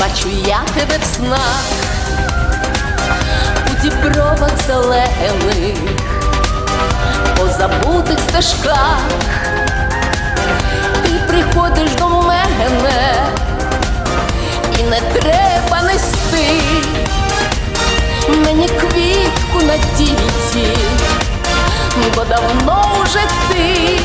бачу я тебе в снах, у дібровах зелених, по забутих стежках, ти приходиш до мене, і не треба нести мені квітку на діті, бо давно вже ти